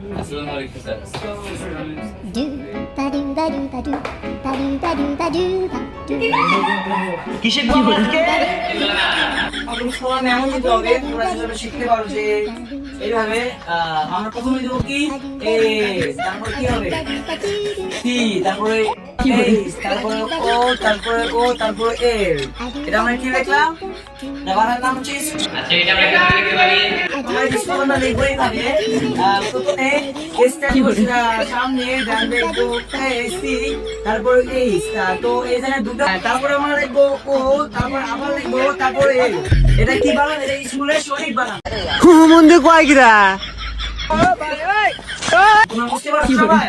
আসসালামু আলাইকুম sir Do ba do ba do ba do ba do ba do ba do ba do. কিসে করব আজকে? এমন দিতে তোমরা যেভাবে শিখতে পারো যে এইভাবে আমরা প্রথমে দেবো কি? তারপরে তারপর কি হবে? সি তারপরে তারপরে ও তারপরে ও তারপরে এ এটা আমরা কি দেখলাম? না নাম হচ্ছে আচ্ছা এটা আমরা লিখতে পারি। আমরা স্কুলটা লিখব এইভাবে প্রথমে এসটা সামনে ডান দেখব সি তারপর এইচ। তো এই জায়গায় দুটো তারপরে আমরা লিখব ও তারপর আবার লিখব তারপরে এ এটা কি বানান? এটা স্কুলের সঠিক বানান। মন্দির কয় কিরা? তোমরা বুঝতে পারছ সবাই.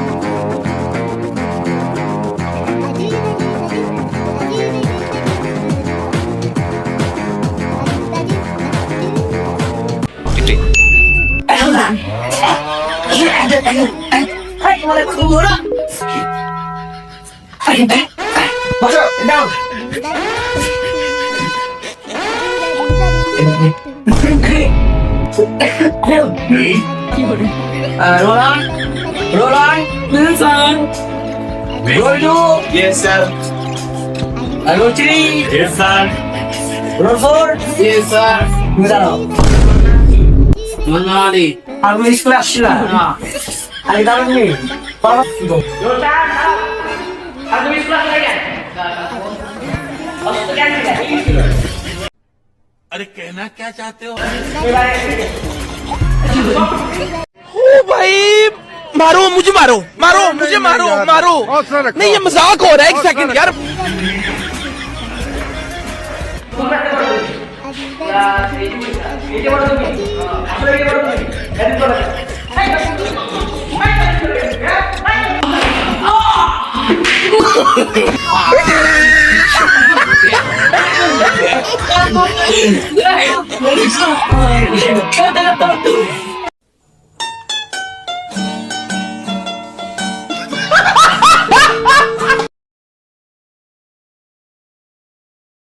পেরেছ যে স্কুল বানানটা কেমন হবে আচ্ছা তোমরা কি স্কুল বানান শিখছো সবাই হয় স্যার আর তো अरे कहना क्या चाहते हो? ओ भाई मारो मुझे मारो मारो मुझे मारो मारो। नहीं ये मज़ाक हो रहा है एक सेकंड यार। Grabe.